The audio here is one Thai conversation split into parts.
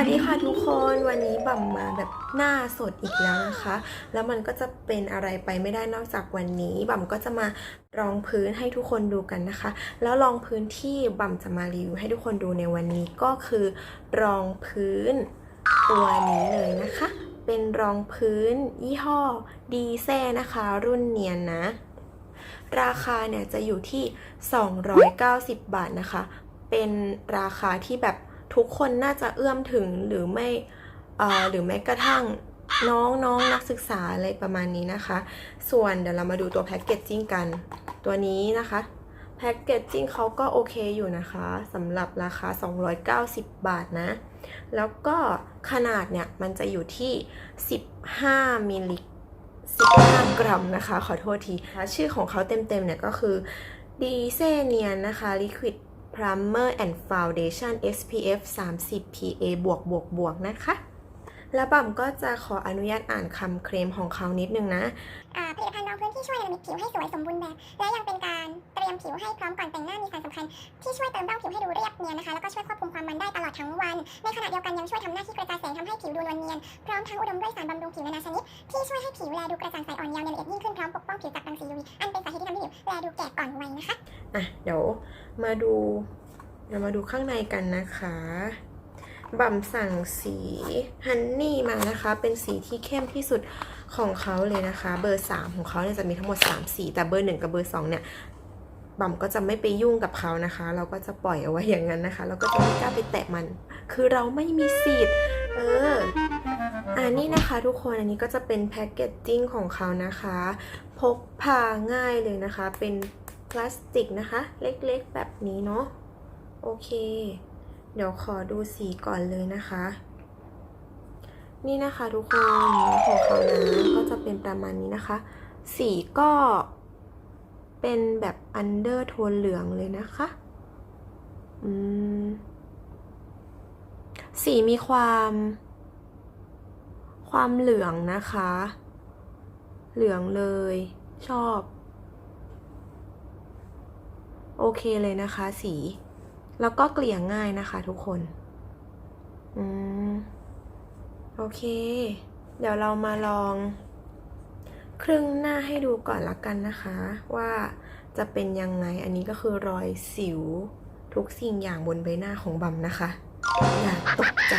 สวัสดีค่ะทุกคนวันนี้บัมมาแบบหน้าสดอีกแล้วนะคะ แล้วมันก็จะเป็นอะไรไปไม่ได้นอกจากวันนี้บัมก็จะมารองพื้นให้ทุกคนดูกันนะคะ แล้วรองพื้นที่บัมจะมารีวิวให้ทุกคนดูในวันนี้ก็คือ รองพื้นตัวนี้เลยนะคะ เป็นรองพื้นยี่ห้อดีเซ่นะคะ รุ่นเนียนนะ ราคาเนี่ยจะอยู่ที่ 290 บาทนะคะ เป็นราคาที่แบบ ทุกคนน่าจะเอื้อมถึงหรือไม่เอ่อหรือแม้กระทั่งน้องน้องนักศึกษาอะไรประมาณนี้นะคะ ส่วนเดี๋ยวเรามาดูตัวแพ็กเกจจิ้งกัน ตัวนี้นะคะแพ็กเกจจิ้งเขาก็โอเคอยู่นะคะสำหรับราคา 290 บาทนะ แล้วก็ขนาดเนี่ย มันจะอยู่ที่ 15 มิลลิ15 กรัมนะคะ ขอโทษที ชื่อของเขาเต็มๆเนี่ยก็คือดีเซเนียนนะคะ Liquid Primer and Foundation SPF 30 PA บวกบวกบวกนะคะ แล้วบัมก็จะขออนุญาตอ่านคำเคลมของเขานิดนึงนะ ที่ช่วยเนรมิตผิวให้สวยสมบูรณ์แบบ และยังเป็นการเตรียมผิวให้พร้อมก่อนแต่งหน้ามีสารสำคัญ ที่ช่วยเติมร่องผิวให้ดูเรียบเนียนนะคะแล้วก็ช่วยควบคุมความมันได้ตลอดทั้งวัน ในขณะเดียวกันยังช่วยทำหน้าที่กระจายแสงทำให้ผิวดูนวลเนียน พร้อมทั้งอุดมด้วยสารบำรุงผิวนานาชนิด ที่ช่วยให้ผิวแลดูกระจ่างใสอ่อนเยาว์เนียนละเอียดยิ่งขึ้นพร้อมปกป้องผิวจากรังสี UV อันเป็นสาเหตุที่ทำให้ผิวแลดูแก่ก่อนวัยนะคะอะเดี๋ยวมาดูเดี๋ยวมาดูข้างในกันนะคะบัมสั่งสีฮันนี่มานะคะ เป็นสีที่เข้มที่สุด ของเขาเลยนะคะ เบอร์ 3 ของเขาเนี่ยจะมีทั้งหมด 3 สี แต่เบอร์ 1 กับเบอร์ 2 เนี่ยบัมก็จะไม่ไปยุ่งกับเขานะคะ เราก็จะปล่อยเอาไว้อย่างนั้นนะคะ เราก็จะไม่กล้าไปแตะมัน คือเราไม่มีสิทธิ์เอออันนี้นะคะทุกคนอันนี้ก็จะเป็นแพคเกจจิ้งของเขานะคะ พกพาง่ายเลยนะคะ เป็นพลาสติกนะคะ เล็กๆแบบนี้เนาะโอเค เดี๋ยวขอดูสีก่อนเลยนะคะ นี่นะคะทุกคนเนื้อของเขานะก็จะเป็นประมาณนี้นะคะ สีก็เป็นแบบอันเดอร์โทนเหลืองเลยนะคะอืมสีมีความ ความเหลืองนะคะ เหลืองเลย ชอบ โอเคเลยนะคะ สี แล้วก็เกลี่ยง่ายนะคะทุกคน อืม โอเค เดี๋ยวเรามาลองครึ่งหน้าให้ดูก่อนละกันนะคะ ว่าจะเป็นยังไง อันนี้ก็คือรอยสิวทุกสิ่งอย่างบนใบหน้าของบัมนะคะ อย่าตกใจ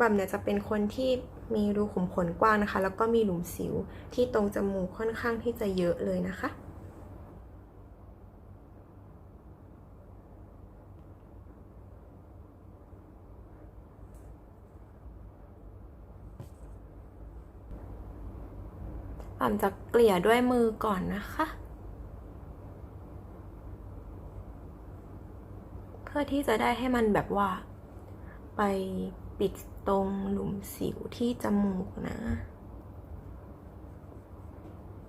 บัมเนี่ยจะเป็นคนที่มีรูขุมขนกว้างนะคะ แล้วก็มีหลุมสิวที่ตรงจมูกค่อนข้างที่จะเยอะเลยนะคะ บัมจะเกลี่ยด้วยมือก่อนนะคะ เพื่อที่จะได้ให้มันแบบว่า ไปปิดตรงหลุมสิวที่จมูกนะ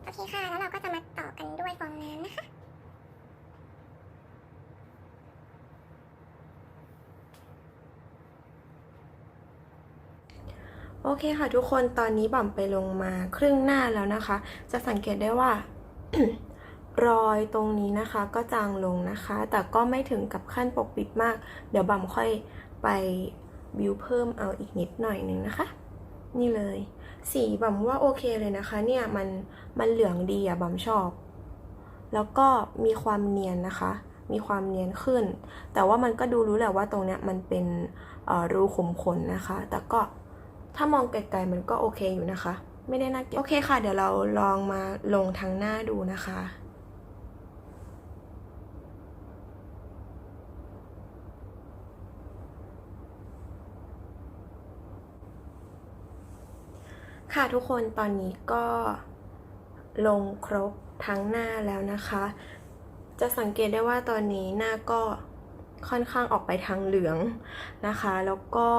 โอเคค่ะแล้วเราก็จะมาต่อกันด้วยฟองน้ำนะคะ โอเคค่ะทุกคนตอนนี้บั่มไปลงมาครึ่งหน้าแล้วนะคะ จะสังเกตได้ว่า รอยตรงนี้นะคะ ก็จางลงนะคะ แต่ก็ไม่ถึงกับขั้นปกปิดมาก เดี๋ยวบั่มค่อยไปบิวเพิ่มเอาอีกนิดหน่อยหนึ่งนะคะ นี่เลย สีบั่มว่าโอเคเลยนะคะ เนี่ยมันมันเหลืองดีอะบั่มชอบ แล้วก็มีความเนียนนะคะ มีความเนียนขึ้น แต่ว่ามันก็ดูรู้แหละว่าตรงเนี้ยมันเป็นรูขุมขนนะคะ แต่ก็ ถ้ามองไกลๆมันก็โอเคอยู่นะคะ ไม่ได้น่าเกลียดโอเคค่ะ เดี๋ยวเราลองมาลงทางหน้าดูนะคะค่ะทุกคนตอนนี้ก็ลงครบทั้งหน้าแล้วนะคะ จะสังเกตได้ว่าตอนนี้หน้าก็ค่อนข้างออกไปทางเหลืองนะคะ แล้วก็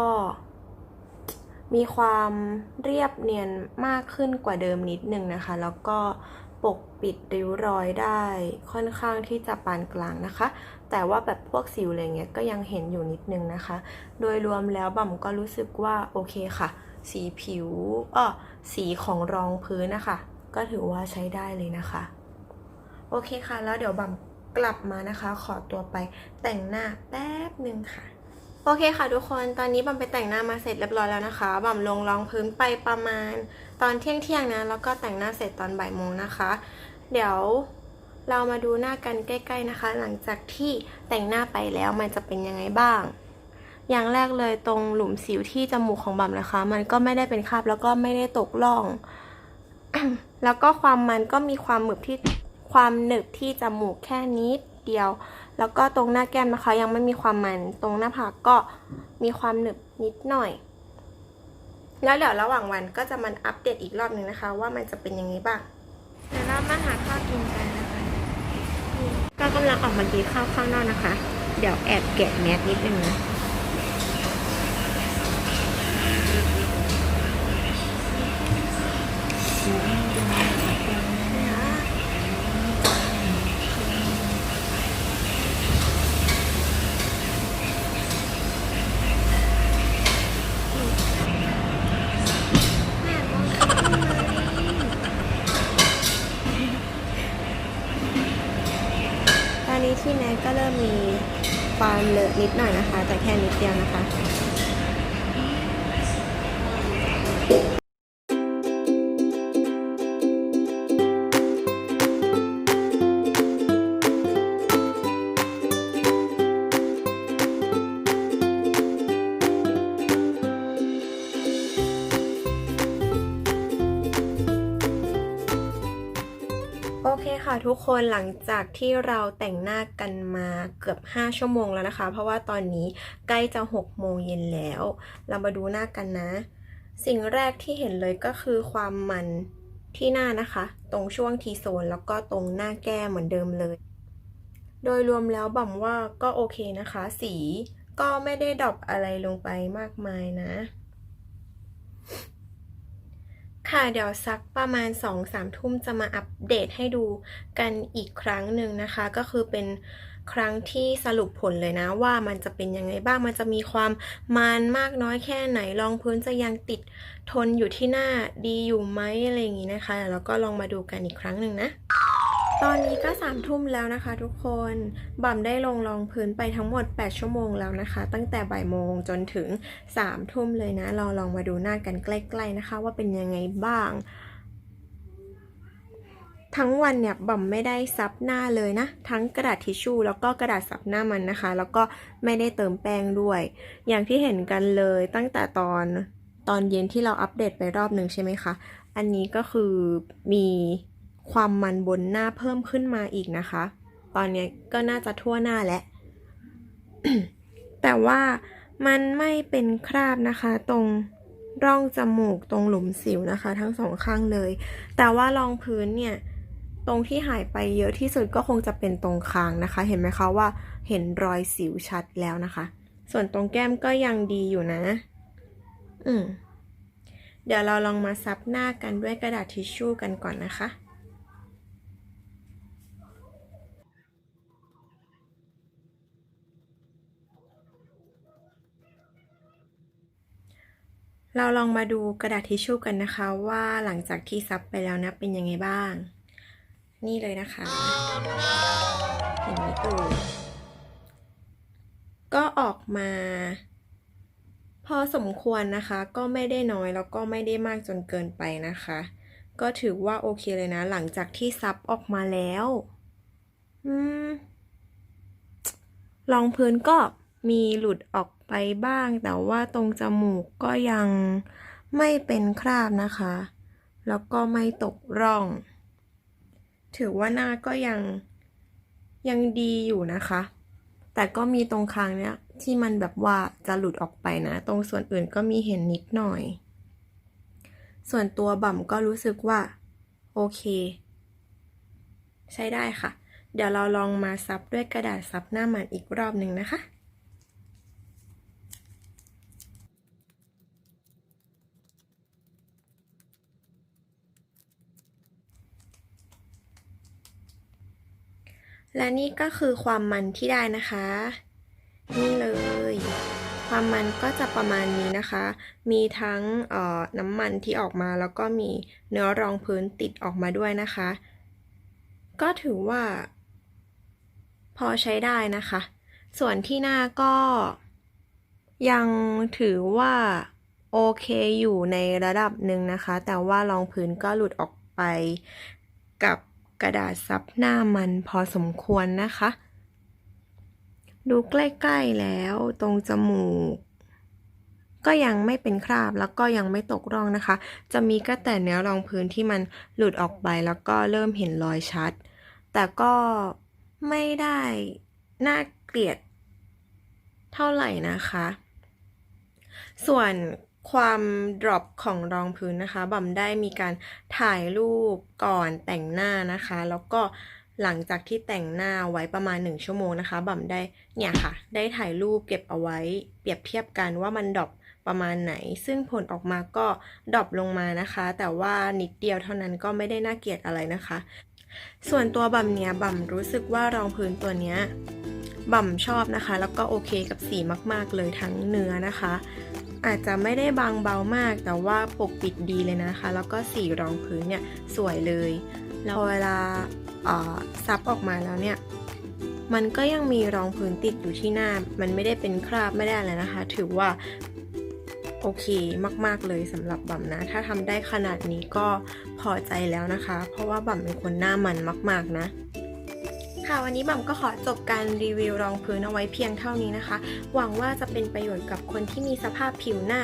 มีความเรียบเนียนมากขึ้นกว่าเดิมนิดนึงนะคะ แล้วก็ปกปิดริ้วรอยได้ค่อนข้างที่จะปานกลางนะคะ แต่ว่าแบบพวกสิวอะไรเงี้ยก็ยังเห็นอยู่นิดนึงนะคะ โดยรวมแล้วบั่มก็รู้สึกว่าโอเคค่ะ สีผิวอ้อสีของรองพื้นนะคะ ก็ถือว่าใช้ได้เลยนะคะ โอเคค่ะ แล้วเดี๋ยวบั่มกลับมานะคะ ขอตัวไปแต่งหน้าแป๊บหนึ่งค่ะ โอเคค่ะทุกคน ตอนนี้บัมไปแต่งหน้ามาเสร็จเรียบร้อยแล้วนะคะบัมลงรองพื้นไปประมาณตอนเที่ยงเที่ยงนะ แล้วก็แต่งหน้าเสร็จตอนบ่ายโมงนะคะ เดี๋ยวเรามาดูหน้ากันใกล้ ๆนะคะ หลังจากที่แต่งหน้าไปแล้วมันจะเป็นยังไงบ้าง อย่างแรกเลยตรงหลุมสิวที่จมูกของบัมนะคะ มันก็ไม่ได้เป็นคราบแล้วก็ไม่ได้ตกร่อง แล้วก็ความมันก็มีความหนึบที่ความหนึบที่จมูกแค่นิด เดียว แล้วก็ตรงหน้าแก้มนะคะยังไม่มีความมัน ตรงหน้าผากก็มีความหนึบนิดหน่อย แล้วเดี๋ยวระหว่างวันก็จะมันอัปเดตอีกรอบหนึ่งนะคะ ว่ามันจะเป็นยังไงบ้างเดี๋ยวเรามาหาข้าวกินกันนะคะก็กำลังออกมากินข้าวข้างนอกนะคะ เดี๋ยวแอบแกะแมสนิดนึงนะ นี้ที่แนทก็เริ่มมีความเลอะนิดหน่อยนะคะ แต่แค่นิดเดียวนะคะ คค่ะทุกคนหลังจากที่เราแต่งหน้ากันมาเกือบ 5 ชั่วโมงแล้วนะคะ เพราะว่าตอนนี้ใกล้จะ 6 โมงเย็นแล้ว เรามาดูหน้ากันนะ สิ่งแรกที่เห็นเลยก็คือความมันที่หน้านะคะ ตรงช่วงทีโซนแล้วก็ตรงหน้าแก้มเหมือนเดิมเลย โดยรวมแล้วบ่มว่าก็โอเคนะคะ สีก็ไม่ได้ดรอปอะไรลงไปมากมายนะ ค่ะเดี๋ยวสักประมาณ 2-3 ทุ่มจะมาอัปเดตให้ดูกันอีกครั้งหนึ่งนะคะ ก็คือเป็นครั้งที่สรุปผลเลยนะ ว่ามันจะเป็นยังไงบ้างมันจะมีความมันมากน้อยแค่ไหนรองพื้นจะยังติดทนอยู่ที่หน้าดีอยู่ไหมอะไรอย่างนี้นะคะ แล้วก็ลองมาดูกันอีกครั้งหนึ่งนะ ตอนนี้ก็สามทุ่มแล้วนะคะทุกคนบัมได้ลงรองพื้นไปทั้งหมด 8 ชั่วโมงแล้วนะคะ ตั้งแต่บ่ายโมงจนถึง3ทุ่มเลยนะเราลองมาดูหน้ากันใกล้ ๆนะคะ ว่าเป็นยังไงบ้าง ทั้งวันเนี่ยบัมไม่ได้ซับหน้าเลยนะ ทั้งกระดาษทิชชู่แล้วก็กระดาษซับหน้ามันนะคะ แล้วก็ไม่ได้เติมแป้งด้วย อย่างที่เห็นกันเลยตั้งแต่ตอนตอนเย็นที่เราอัปเดตไปรอบหนึ่งใช่ไหมคะ อันนี้ก็คือมี ความมันบนหน้าเพิ่มขึ้นมาอีกนะคะ ตอนนี้ก็น่าจะทั่วหน้าแล้ว แต่ว่ามันไม่เป็นคราบนะคะ ตรงร่องจมูกตรงหลุมสิวนะคะ ทั้งสองข้างเลย แต่ว่ารองพื้นเนี่ย ตรงที่หายไปเยอะที่สุดก็คงจะเป็นตรงคางนะคะ เห็นไหมคะว่าเห็นรอยสิวชัดแล้วนะคะ ส่วนตรงแก้มก็ยังดีอยู่นะ อืมเดี๋ยวเราลองมาซับหน้ากันด้วยกระดาษทิชชู่กันก่อนนะคะ เราลองมาดูกระดาษทิชชู่กันนะคะว่าหลังจากที่ซับไปแล้วนะเป็นยังไงบ้าง นี่เลยนะคะเห็นไหมเอ่ยก็ออกมา พอสมควรนะคะ ก็ไม่ได้น้อยแล้วก็ไม่ได้มากจนเกินไปนะคะ ก็ถือว่าโอเคเลยนะ หลังจากที่ซับออกมาแล้วอืมรองพื้นก็มีหลุดออก ไปบ้าง แต่ว่าตรงจมูกก็ยังไม่เป็นคราบนะคะ แล้วก็ไม่ตกร่อง ถือว่าหน้าก็ยังยังดีอยู่นะคะ แต่ก็มีตรงคางเนี้ยที่มันแบบว่าจะหลุดออกไปนะ ตรงส่วนอื่นก็มีเห็นนิดหน่อย ส่วนตัวบ่ำก็รู้สึกว่า โอเค ใช้ได้ค่ะ เดี๋ยวเราลองมาซับด้วยกระดาษซับหน้ามันอีกรอบหนึ่งนะคะ และนี่ก็คือความมันที่ได้นะคะ นี่เลย ความมันก็จะประมาณนี้นะคะ มีทั้งน้ำมันที่ออกมาแล้วก็มีเนื้อรองพื้นติดออกมาด้วยนะคะ ก็ถือว่า พอใช้ได้นะคะ ส่วนที่หน้าก็ยังถือว่าโอเคอยู่ในระดับหนึ่งนะคะ แต่ว่ารองพื้นก็หลุดออกไปกับ กระดาษซับหน้ามันพอสมควรนะคะ ดูใกล้ๆแล้วตรงจมูก ก็ยังไม่เป็นคราบแล้วก็ยังไม่ตกร่องนะคะ จะมีก็แต่เนื้อรองพื้นที่มันหลุดออกไปแล้วก็เริ่มเห็นรอยชัด แต่ก็ไม่ได้น่าเกลียดเท่าไหร่นะคะ ส่วน ความ drop ของรองพื้นนะคะบัมได้มีการถ่ายรูปก่อนแต่งหน้านะคะ แล้วก็หลังจากที่แต่งหน้าไว้ประมาณ 1 ชั่วโมงนะคะบัมได้เนี่ยค่ะ ได้ถ่ายรูปเก็บเอาไว้ เปรียบเทียบกันว่ามันดรอปประมาณไหน ซึ่งผลออกมาก็ดรอปลงมานะคะ แต่ว่านิดเดียวเท่านั้นก็ไม่ได้น่าเกลียดอะไรนะคะ ส่วนตัวบัมเนี่ยบัมรู้สึกว่ารองพื้นตัวเนี้ยบัมชอบนะคะ แล้วก็โอเคกับสีมาก ๆ เลยทั้งเนื้อนะคะ อาจจะไม่ได้บางเบามาก แต่ว่าปกปิดดีเลยนะคะ แล้วก็สีรองพื้นเนี่ยสวยเลย แล้วเวลาซับออกมาแล้วเนี่ย มันก็ยังมีรองพื้นติดอยู่ที่หน้า มันไม่ได้เป็นคราบไม่ได้อะไรนะคะ ถือว่าโอเคมากๆเลยสำหรับบัมนะ ถ้าทำได้ขนาดนี้ก็พอใจแล้วนะคะ เพราะว่าบัมเป็นคนหน้ามันมาก ๆนะ ค่ะวันนี้บัมก็ขอจบการรีวิวรองพื้นเอาไว้เพียงเท่านี้นะคะ หวังว่าจะเป็นประโยชน์กับคนที่มีสภาพผิวหน้า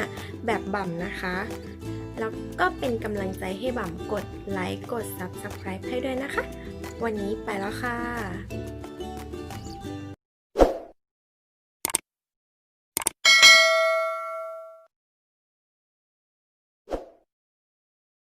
แบบบัมนะคะ แล้วก็เป็นกำลังใจให้บัมกดไลค์กด Subscribe ให้ด้วยนะคะ วันนี้ไปแล้วค่ะ